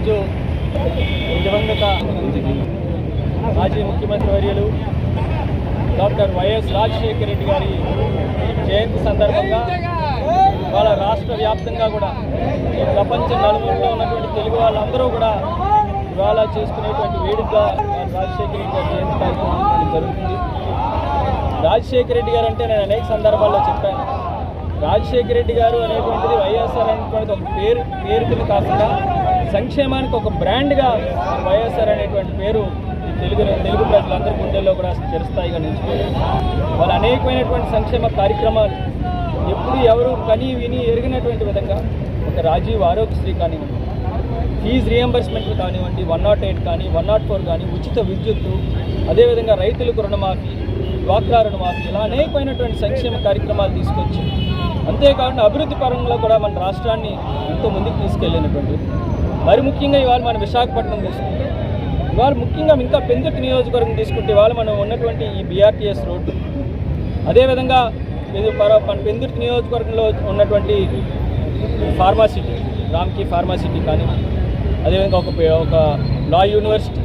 ఈరోజు దివంగత మాజీ ముఖ్యమంత్రి వర్యులు డాక్టర్ వైఎస్ రాజశేఖర రెడ్డి గారి జయంతి సందర్భంగా వాళ్ళ రాష్ట్ర వ్యాప్తంగా కూడా ఈ ప్రపంచ నలుమూలలో ఉన్నటువంటి తెలుగు వాళ్ళందరూ కూడా ఇవాళ చేసుకునేటువంటి వేడుకగా రాజశేఖర రెడ్డి గారి జయంతి కార్యక్రమం జరుగుతుంది. రాజశేఖర రెడ్డి గారు అంటే నేను అనేక సందర్భాల్లో చెప్పాను. రాజశేఖర రెడ్డి గారు అనేటువంటిది వైఎస్ఆర్ అనేటువంటిది ఒక పేరు పేరు కాకుండా సంక్షేమానికి ఒక బ్రాండ్గా వైఎస్ఆర్ అనేటువంటి పేరు ఈ తెలుగు తెలుగు ప్రజలందరి గుండెల్లో కూడా చిరస్థాయిగా నిలిచిపోయారు వాళ్ళు అనేకమైనటువంటి సంక్షేమ కార్యక్రమాలు ఎప్పుడు ఎవరు కని విని ఎరిగినటువంటి విధంగా ఒక రాజీవ్ ఆరోగ్యశ్రీ కానివ్వండి ఫీజు రియంబర్స్మెంట్ కానివ్వండి వన్ నాట్ ఎయిట్ కానీ వన్ నాట్ ఫోర్ కానీ ఉచిత విద్యుత్తు అదేవిధంగా రైతులకు రుణమాఫీ డ్వాక్రా రుణమాఫీ ఇలా అనేకమైనటువంటి సంక్షేమ కార్యక్రమాలు తీసుకొచ్చి అంతేకాకుండా అభివృద్ధి పరంగా కూడా మన రాష్ట్రాన్ని ఎంతో ముందుకు తీసుకెళ్ళినటువంటి మరి ముఖ్యంగా ఇవాళ మన విశాఖపట్నం తీసుకుంటే ఇవాళ ముఖ్యంగా ఇంకా పెందుర్తి నియోజకవర్గం తీసుకుంటే ఇవాళ మనం ఉన్నటువంటి ఈ బీఆర్టీఎస్ రోడ్డు. అదేవిధంగా ఇది మన పెందుర్తి నియోజకవర్గంలో ఉన్నటువంటి ఫార్మాసిటీ రామ్కి ఫార్మాసిటీ కానీ అదేవిధంగా ఒక ఒక లా యూనివర్సిటీ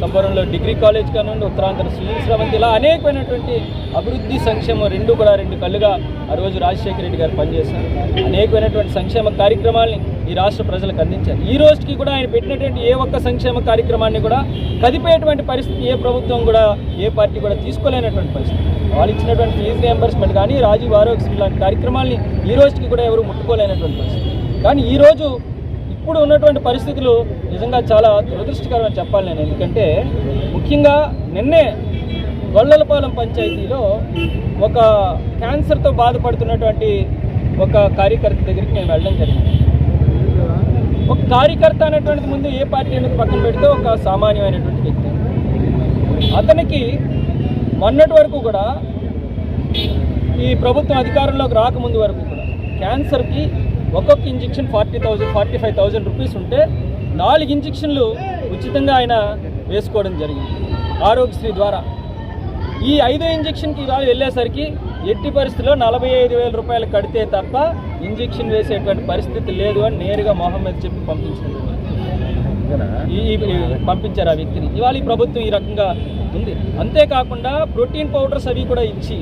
సంబరంలో డిగ్రీ కాలేజ్ కానివ్వండి ఉత్తరాంధ్ర సునీల్ స్రవంతి ఇలా అనేకమైనటువంటి అభివృద్ధి సంక్షేమం రెండు కూడా రెండు కళ్ళుగా ఆ రోజు రాజశేఖర రెడ్డి గారు పనిచేశారు. అనేకమైనటువంటి సంక్షేమ కార్యక్రమాల్ని ఈ రాష్ట్ర ప్రజలకు అందించారు. ఈ రోజుకి కూడా ఆయన పెట్టినటువంటి ఏ ఒక్క సంక్షేమ కార్యక్రమాన్ని కూడా కదిపేటువంటి పరిస్థితి ఏ ప్రభుత్వం కూడా ఏ పార్టీ కూడా తీసుకోలేనటువంటి పరిస్థితి. వాళ్ళు ఇచ్చినటువంటి ఫీజు రియంబర్స్మెంట్ కానీ రాజీవ్ ఆరోగ్య లాంటి కార్యక్రమాల్ని ఈ రోజుకి కూడా ఎవరు ముట్టుకోలేనటువంటి పరిస్థితి. కానీ ఈరోజు ఇప్పుడు ఉన్నటువంటి పరిస్థితులు నిజంగా చాలా దురదృష్టకరం చెప్పాలి నేను. ఎందుకంటే ముఖ్యంగా నిన్నే గొల్లలపాలెం పంచాయతీలో ఒక క్యాన్సర్తో బాధపడుతున్నటువంటి ఒక కార్యకర్త దగ్గరికి నేను వెళ్ళడం జరిగింది. ఒక కార్యకర్త అనేటువంటిది ముందు ఏ పార్టీ అనేది పక్కన పెడితే ఒక సామాన్యమైనటువంటి వ్యక్తి. అతనికి మొన్నటి వరకు కూడా ఈ ప్రభుత్వం అధికారంలోకి రాకముందు వరకు కూడా క్యాన్సర్కి ఒక్కొక్క injection forty thousand forty five thousand rupees ఉంటే నాలుగు ఇంజెక్షన్లు ఉచితంగా ఆయన వేసుకోవడం జరిగింది. ఆరోగ్యశ్రీ ద్వారా. ఈ ఐదో ఇంజెక్షన్కి ఇవాళ వెళ్ళేసరికి ఎట్టి పరిస్థితిలో నలభై ఐదు వేల రూపాయలు కడితే తప్ప ఇంజెక్షన్ వేసేటువంటి పరిస్థితి లేదు అని నేరుగా మొహమ్మద్ చెప్పి పంపించారు ఈ పంపించారు ఆ వ్యక్తిని. ఇవాళ ఈ ప్రభుత్వం ఈ రకంగా ఉంది. అంతేకాకుండా ప్రోటీన్ పౌడర్స్ అవి కూడా ఇచ్చి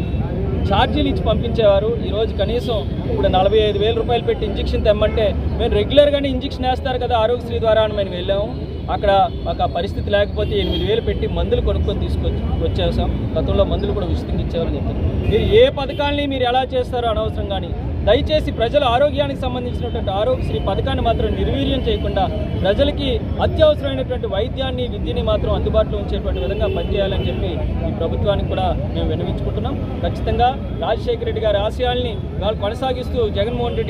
ఛార్జీలు ఇచ్చి పంపించేవారు. ఈరోజు కనీసం ఇప్పుడు నలభై ఐదు వేల రూపాయలు పెట్టి ఇంజక్షన్ తెమ్మంటే మేము రెగ్యులర్గానే ఇంజక్షన్ వేస్తారు కదా ఆరోగ్యశ్రీ ద్వారా అని మేము వెళ్ళాము. అక్కడ మాకు పరిస్థితి లేకపోతే ఎనిమిది వేలు పెట్టి మందులు కొనుక్కొని తీసుకొచ్చి వచ్చేసాం. గతంలో మందులు కూడా ఉచితంగా ఇచ్చేవారని చెప్తారు మీరు ఏ పథకాల్ని మీరు ఎలా చేస్తారో అనవసరం కానీ దయచేసి ప్రజల ఆరోగ్యానికి సంబంధించినటువంటి ఆరోగ్యశ్రీ పథకాన్ని మాత్రం నిర్వీర్యం చేయకుండా ప్రజలకి అత్యవసరమైనటువంటి వైద్యాన్ని విద్యని మాత్రం అందుబాటులో ఉంచేటువంటి విధంగా పనిచేయాలని చెప్పి ఈ ప్రభుత్వానికి కూడా మేము విన్నవించుకుంటున్నాం. ఖచ్చితంగా రాజశేఖర రెడ్డి గారి ఆశయాల్ని వాళ్ళు కొనసాగిస్తూ జగన్మోహన్ రెడ్డి